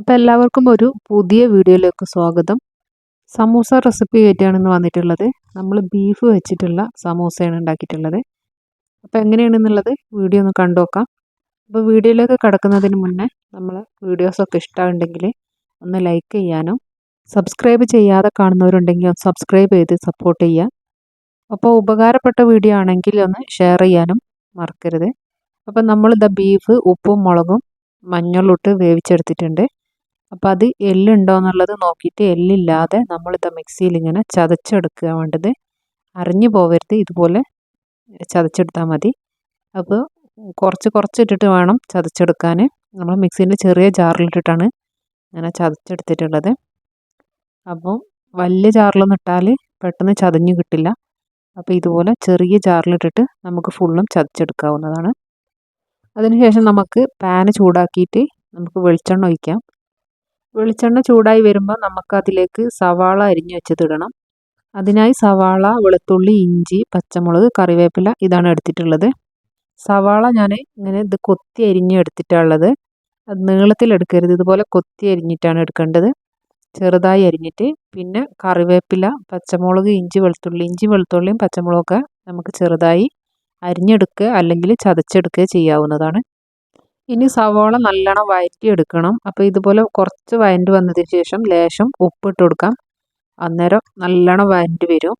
അപ്പോൾ എല്ലാവർക്കും ഒരു പുതിയ വീഡിയോയിലേക്ക് സ്വാഗതം. സമൂസ റെസിപ്പി ആയിട്ടാണ് ഇന്ന് വന്നിട്ടുള്ളത്. നമ്മൾ ബീഫ് വെച്ചിട്ടുള്ള സമൂസയാണ് ഉണ്ടാക്കിയിട്ടുള്ളത്. അപ്പോൾ എങ്ങനെയാണെന്നുള്ളത് വീഡിയോ ഒന്ന് കണ്ടു നോക്കാം. അപ്പോൾ വീഡിയോയിലേക്ക് കടക്കുന്നതിന് മുന്നേ നമ്മൾ വീഡിയോസൊക്കെ ഇഷ്ടമുണ്ടെങ്കിൽ ഒന്ന് ലൈക്ക് ചെയ്യാനും സബ്സ്ക്രൈബ് ചെയ്യാതെ കാണുന്നവരുണ്ടെങ്കിൽ ഒന്ന് സബ്സ്ക്രൈബ് ചെയ്ത് സപ്പോർട്ട് ചെയ്യുക. അപ്പോൾ ഉപകാരപ്പെട്ട വീഡിയോ ആണെങ്കിൽ ഒന്ന് ഷെയർ ചെയ്യാനും മറക്കരുത്. നമ്മൾ ദ ബീഫ് ഉപ്പും മുളകും മഞ്ഞളിട്ട് വേവിച്ചെടുത്തിട്ടുണ്ട്. അപ്പോൾ അത് എല്ലുണ്ടോ എന്നുള്ളത് നോക്കിയിട്ട് എല്ലില്ലാതെ നമ്മളിത് മിക്സിയിൽ ഇങ്ങനെ ചതച്ചെടുക്കുക വേണ്ടത്. അറിഞ്ഞു പോവരുത് ഇതുപോലെ ചതച്ചെടുത്താൽ മതി. അപ്പോൾ കുറച്ച് കുറച്ച് ഇട്ടിട്ട് വേണം ചതച്ചെടുക്കാൻ നമ്മൾ മിക്സീന്റെ ചെറിയ ജാറിലിട്ടിട്ടാണ് ഇങ്ങനെ ചതച്ചെടുത്തിട്ടുള്ളത്. അപ്പോൾ വലിയ ജാറിലൊന്നും ഇട്ടാൽ പെട്ടെന്ന് ചതഞ്ഞു കിട്ടില്ല. അപ്പോൾ ഇതുപോലെ ചെറിയ ജാറിലിട്ടിട്ട് നമുക്ക് ഫുള്ളും ചതച്ചെടുക്കാവുന്നതാണ്. അതിനുശേഷം നമുക്ക് പാന് ചൂടാക്കിയിട്ട് നമുക്ക് വെളിച്ചെണ്ണ ഒഴിക്കാം. വെളിച്ചെണ്ണ ചൂടായി വരുമ്പോൾ നമുക്കതിലേക്ക് സവാള അരിഞ്ഞു വെച്ചതിടണം. അതിനായി സവാള വെളുത്തുള്ളി ഇഞ്ചി പച്ചമുളക് കറിവേപ്പില ഇതാണ് എടുത്തിട്ടുള്ളത്. സവാള ഞാൻ ഇങ്ങനെ ഇത് കൊത്തി അരിഞ്ഞു എടുത്തിട്ടുള്ളത് അത് നീളത്തിൽ എടുക്കരുത്. ഇതുപോലെ കൊത്തി അരിഞ്ഞിട്ടാണ് എടുക്കേണ്ടത്. ചെറുതായി അരിഞ്ഞിട്ട് പിന്നെ കറിവേപ്പില പച്ചമുളക് ഇഞ്ചി വെളുത്തുള്ളി ഇഞ്ചി വെളുത്തുള്ളിയും പച്ചമുളകൊക്കെ നമുക്ക് ചെറുതായി അരിഞ്ഞെടുക്കുക അല്ലെങ്കിൽ ചതച്ചെടുക്കുക ചെയ്യാവുന്നതാണ്. ഇനി സവോള നല്ലോണം വഴറ്റിയെടുക്കണം അപ്പോൾ ഇതുപോലെ കുറച്ച് വഴണ്ട് വന്നതിന് ശേഷം ലേശം ഉപ്പിട്ട് കൊടുക്കാം. അന്നേരം നല്ലോണം വഴണ്ട് വരും.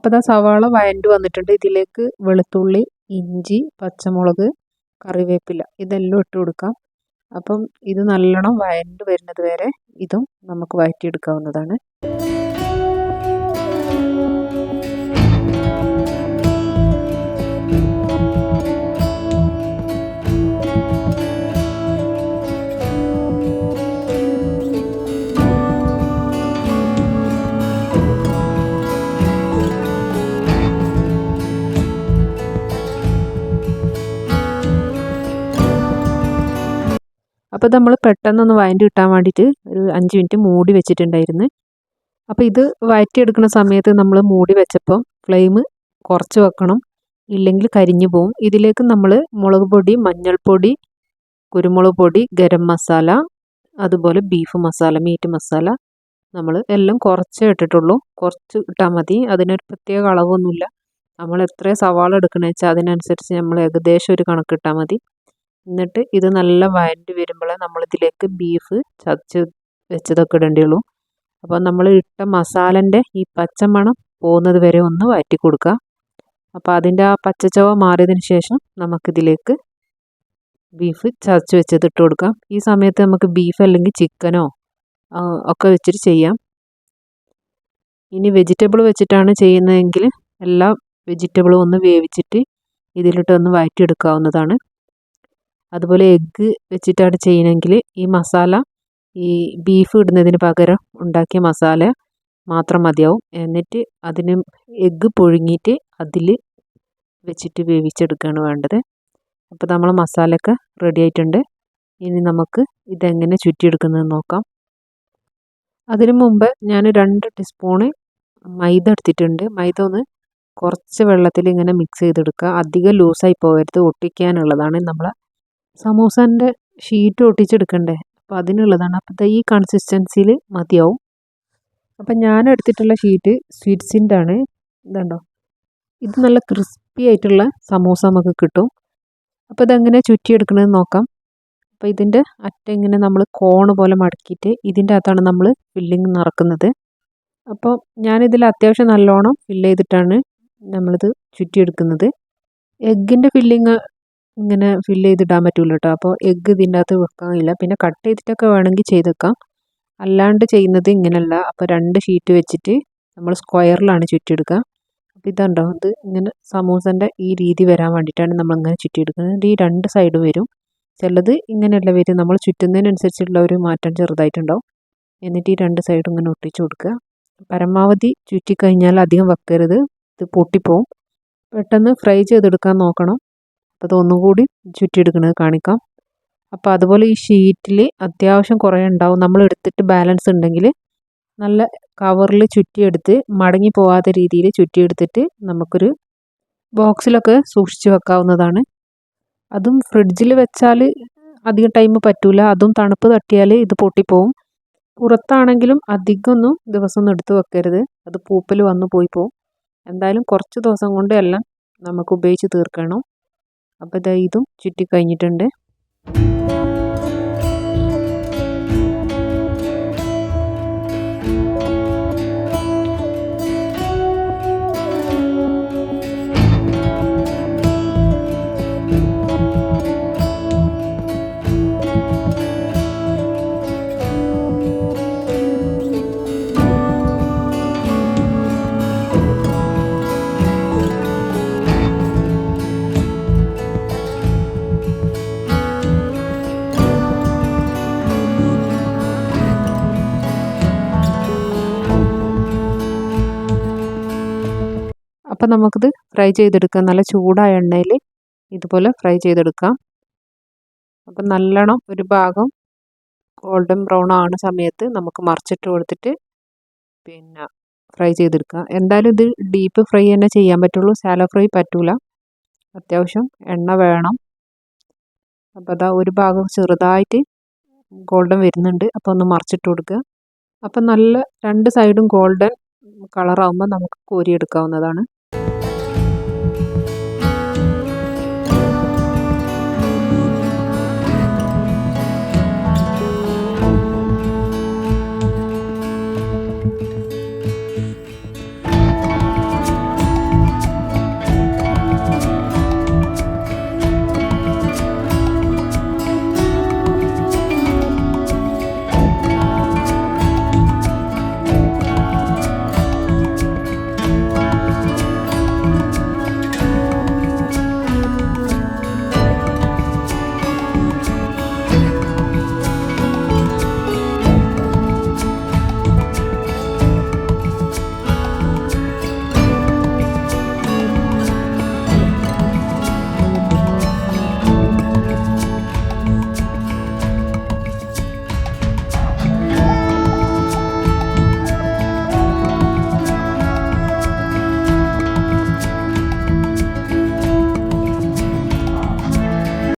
അപ്പോൾ ഇതാ സവാള വയണ്ട് വന്നിട്ടുണ്ട്. ഇതിലേക്ക് വെളുത്തുള്ളി ഇഞ്ചി പച്ചമുളക് കറിവേപ്പില ഇതെല്ലാം ഇട്ട് കൊടുക്കാം. അപ്പം ഇത് നല്ലോണം വയണ്ട് വരുന്നത് വരെ ഇതും നമുക്ക് വഴറ്റിയെടുക്കാവുന്നതാണ് അപ്പോൾ നമ്മൾ പെട്ടെന്നൊന്ന് വഴറ്റി കിട്ടാൻ വേണ്ടിയിട്ട് ഒരു അഞ്ച് മിനിറ്റ് മൂടി വെച്ചിട്ടുണ്ടായിരുന്നു. അപ്പോൾ ഇത് വഴറ്റിയെടുക്കുന്ന സമയത്ത് നമ്മൾ മൂടി വെച്ചപ്പം ഫ്ലെയിം കുറച്ച് വെക്കണം. ഇല്ലെങ്കിൽ കരിഞ്ഞു പോവും. ഇതിലേക്ക് നമ്മൾ മുളക് പൊടി മഞ്ഞൾപ്പൊടി കുരുമുളക് പൊടി ഗരം മസാല അതുപോലെ ബീഫ് മസാല മീറ്റ് മസാല നമ്മൾ എല്ലാം കുറച്ചേ ഇട്ടിട്ടുള്ളൂ. കുറച്ച് ഇട്ടാൽ മതി. അതിനൊരു പ്രത്യേക അളവൊന്നുമില്ല. നമ്മൾ എത്ര സവാള എടുക്കണമെന്ന് വെച്ചാൽ അതിനനുസരിച്ച് നമ്മൾ ഏകദേശം ഒരു കണക്കിട്ടാൽ മതി. എന്നിട്ട് ഇത് നല്ല വഴണ്ടി വരുമ്പോൾ നമ്മളിതിലേക്ക് ബീഫ് ചതച്ച് വെച്ചതൊക്കെ ഇടേണ്ടിയുള്ളൂ അപ്പോൾ നമ്മൾ ഇട്ട മസാലന്റെ ഈ പച്ചമണം പോകുന്നത് വരെ ഒന്ന് വഴറ്റി കൊടുക്കുക. അപ്പോൾ അതിന്റെ ആ പച്ചച്ചവ മാറിയതിന് ശേഷം നമുക്കിതിലേക്ക് ബീഫ് ചതച്ച് വെച്ചത് ഇട്ട് കൊടുക്കാം ഈ സമയത്ത് നമുക്ക് ബീഫ് അല്ലെങ്കിൽ ചിക്കനോ ഒക്കെ വെച്ചിട്ട് ചെയ്യാം. ഇനി വെജിറ്റബിൾ വെച്ചിട്ടാണ് ചെയ്യുന്നതെങ്കിൽ എല്ലാ വെജിറ്റബിളും ഒന്ന് വേവിച്ചിട്ട് ഇതിലിട്ട് ഒന്ന് വഴറ്റിയെടുക്കാവുന്നതാണ് അതുപോലെ എഗ്ഗ് വെച്ചിട്ടാണ് ചെയ്യണമെങ്കിൽ ഈ മസാല ഈ ബീഫ് ഇടുന്നതിന് പകരം ഉണ്ടാക്കിയ മസാല മാത്രം മതിയാവും. എന്നിട്ട് അതിന് എഗ്ഗ് പുഴുങ്ങിയിട്ട് അതിൽ വെച്ചിട്ട് വേവിച്ചെടുക്കുകയാണ് വേണ്ടത്. അപ്പോൾ നമ്മൾ മസാലയൊക്കെ റെഡി ആയിട്ടുണ്ട്. ഇനി നമുക്ക് ഇതെങ്ങനെ ചുറ്റിയെടുക്കുന്നത് നോക്കാം. അതിനു മുമ്പ് ഞാൻ രണ്ട് ടീസ്പൂണ് മൈദ എടുത്തിട്ടുണ്ട്. മൈദ ഒന്ന് കുറച്ച് വെള്ളത്തിൽ ഇങ്ങനെ മിക്സ് ചെയ്തെടുക്കുക. അധികം ലൂസായി പോകരുത്. ഒട്ടിക്കാനുള്ളതാണ് നമ്മൾ സമൂസന്റെ ഷീറ്റ് ഒട്ടിച്ചെടുക്കണ്ടേ? അപ്പോൾ അതിനുള്ളതാണ്. അപ്പോൾ ഈ കൺസിസ്റ്റൻസിയിൽ മതിയാവും. അപ്പം ഞാൻ എടുത്തിട്ടുള്ള ഷീറ്റ് സ്വീറ്റ്സിന്റെ ആണ് ഇതുണ്ടോ? ഇത് നല്ല ക്രിസ്പി ആയിട്ടുള്ള സമൂസ നമുക്ക് കിട്ടും. അപ്പോൾ ഇതെങ്ങനെ ചുറ്റിയെടുക്കണമെന്ന് നോക്കാം. അപ്പോൾ ഇതിന്റെ അറ്റം ഇങ്ങനെ നമ്മൾ കോണ് പോലെ മടക്കിയിട്ട് ഇതിന്റെ അകത്താണ് നമ്മൾ ഫില്ലിങ് നിറക്കുന്നത്. അപ്പോൾ ഞാനിതിൽ അത്യാവശ്യം നല്ലോണം ഫില്ല് ചെയ്തിട്ടാണ് നമ്മളിത് ചുറ്റിയെടുക്കുന്നത്. എഗ്ഗിന്റെ ഫില്ലിങ് ഇങ്ങനെ ഫില്ല് ചെയ്തിടാൻ പറ്റില്ല കേട്ടോ അപ്പോൾ എഗ്ഗ് ഇതിന്റെ അകത്ത് വെക്കാൻ കഴിയില്ല പിന്നെ കട്ട് ചെയ്തിട്ടൊക്കെ വേണമെങ്കിൽ ചെയ്തേക്കാം. അല്ലാണ്ട് ചെയ്യുന്നത് ഇങ്ങനെയല്ല. അപ്പോൾ രണ്ട് ഷീറ്റ് വെച്ചിട്ട് നമ്മൾ സ്ക്വയറിലാണ് ചുറ്റിയെടുക്കുക. അപ്പോൾ ഇതുണ്ടോ? ഇത് ഇങ്ങനെ സമൂസന്റെ ഈ രീതി വരാൻ വേണ്ടിയിട്ടാണ് നമ്മളിങ്ങനെ ചുറ്റിയെടുക്കുന്നത്. ഈ രണ്ട് സൈഡ് വരും. ചിലത് ഇങ്ങനെയുള്ള വരും നമ്മൾ ചുറ്റുന്നതിനനുസരിച്ചുള്ള ഒരു മാറ്റം ചെറുതായിട്ടുണ്ടാവും. എന്നിട്ട് ഈ രണ്ട് സൈഡും ഇങ്ങനെ ഒട്ടിച്ചു കൊടുക്കുക. പരമാവധി ചുറ്റിക്കഴിഞ്ഞാൽ അധികം വെക്കരുത്. ഇത് പൊട്ടിപ്പോവും. പെട്ടെന്ന് ഫ്രൈ ചെയ്തെടുക്കാൻ നോക്കണം. അപ്പോൾ അതൊന്നുകൂടി ചുറ്റിയെടുക്കുന്നത് കാണിക്കാം. അപ്പോൾ അതുപോലെ ഈ ഷീറ്റിൽ അത്യാവശ്യം കുറേ ഉണ്ടാവും. നമ്മൾ എടുത്തിട്ട് ബാലൻസ് ഉണ്ടെങ്കിൽ നല്ല കവറിൽ ചുറ്റിയെടുത്ത് മടങ്ങി പോവാത്ത രീതിയിൽ ചുറ്റിയെടുത്തിട്ട് നമുക്കൊരു ബോക്സിലൊക്കെ സൂക്ഷിച്ച് വെക്കാവുന്നതാണ്. അതും ഫ്രിഡ്ജിൽ വെച്ചാൽ അധികം ടൈം പറ്റൂല. അതും തണുപ്പ് തട്ടിയാൽ ഇത് പൊട്ടിപ്പോവും. പുറത്താണെങ്കിലും അധികമൊന്നും ദിവസമൊന്നും എടുത്ത് വെക്കരുത്. അത് പൂപ്പൽ വന്നു പോയി പോവും. എന്തായാലും കുറച്ച് ദിവസം കൊണ്ട് എല്ലാം നമുക്ക് ഉപയോഗിച്ച് തീർക്കണം. അപ്പോൾ ഇതാ ഇതും ചുറ്റി കഴിഞ്ഞിട്ടുണ്ട്. അപ്പം നമുക്കിത് ഫ്രൈ ചെയ്തെടുക്കാം. നല്ല ചൂടായ എണ്ണയിൽ ഇതുപോലെ ഫ്രൈ ചെയ്തെടുക്കാം. അപ്പം നല്ലോണം ഒരു ഭാഗം ഗോൾഡൻ ബ്രൗൺ ആവുന്ന സമയത്ത് നമുക്ക് മറിച്ചിട്ട് കൊടുത്തിട്ട് പിന്നെ ഫ്രൈ ചെയ്തെടുക്കുക എന്തായാലും ഇത് ഡീപ്പ് ഫ്രൈ തന്നെ ചെയ്യാൻ പറ്റുള്ളൂ. സാലോ ഫ്രൈ പറ്റൂല. അത്യാവശ്യം എണ്ണ വേണം. അപ്പോൾ അതാ ഒരു ഭാഗം ചെറുതായിട്ട് ഗോൾഡൻ വരുന്നുണ്ട്. അപ്പോൾ ഒന്ന് മറിച്ചിട്ട് കൊടുക്കുക. അപ്പം നല്ല രണ്ട് സൈഡും ഗോൾഡൻ കളറാകുമ്പോൾ നമുക്ക് കോരിയെടുക്കാവുന്നതാണ്.